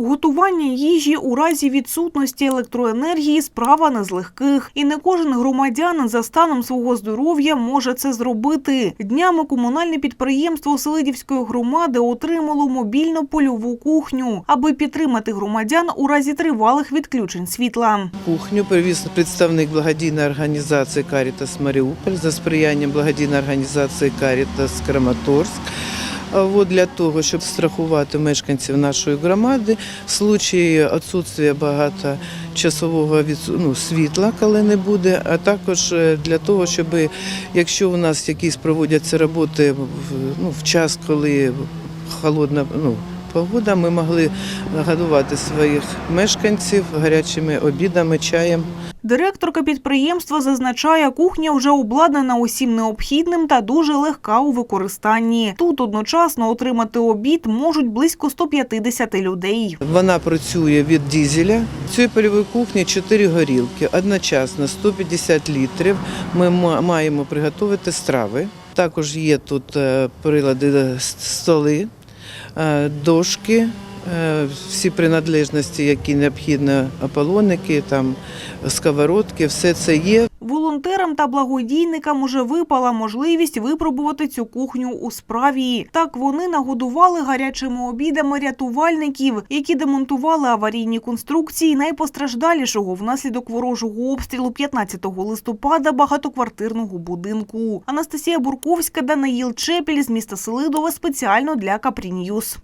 Готування їжі у разі відсутності електроенергії справа не з легких, і не кожен громадянин за станом свого здоров'я може це зробити. Днями комунальне підприємство Селидівської громади отримало мобільну польову кухню, аби підтримати громадян у разі тривалих відключень світла. Кухню привіз представник благодійної організації Карітас Маріуполь за сприянням благодійної організації Карітас Краматорськ. А для того, щоб страхувати мешканців нашої громади в случаї відсутствия багаточасового часового ну, світла, коли не буде, а також е, для того, щоб якщо у нас якісь проводяться роботи ну, в час, коли холодна ну, погода, ми могли годувати своїх мешканців гарячими обідами, чаєм. Директорка підприємства зазначає, кухня вже обладнана усім необхідним та дуже легка у використанні. Тут одночасно отримати обід можуть близько 150 людей. Вона працює від дізеля. В цій польовій кухні 4 горілки. Одночасно 150 літрів. Ми ма- маємо приготувати страви. Також є тут е, прилади е, столи, дошки. е, Всі принадлежності, які необхідні, ополоники, сковородки, все це є. Волонтерам та благодійникам уже випала можливість випробувати цю кухню у справі. Так вони нагодували гарячими обідами рятувальників, які демонтували аварійні конструкції найпостраждалішого внаслідок ворожого обстрілу 15 листопада багатоквартирного будинку. Анастасія Бурковська, Даниїл Чепіль з міста Селидове спеціально для Капріньюз.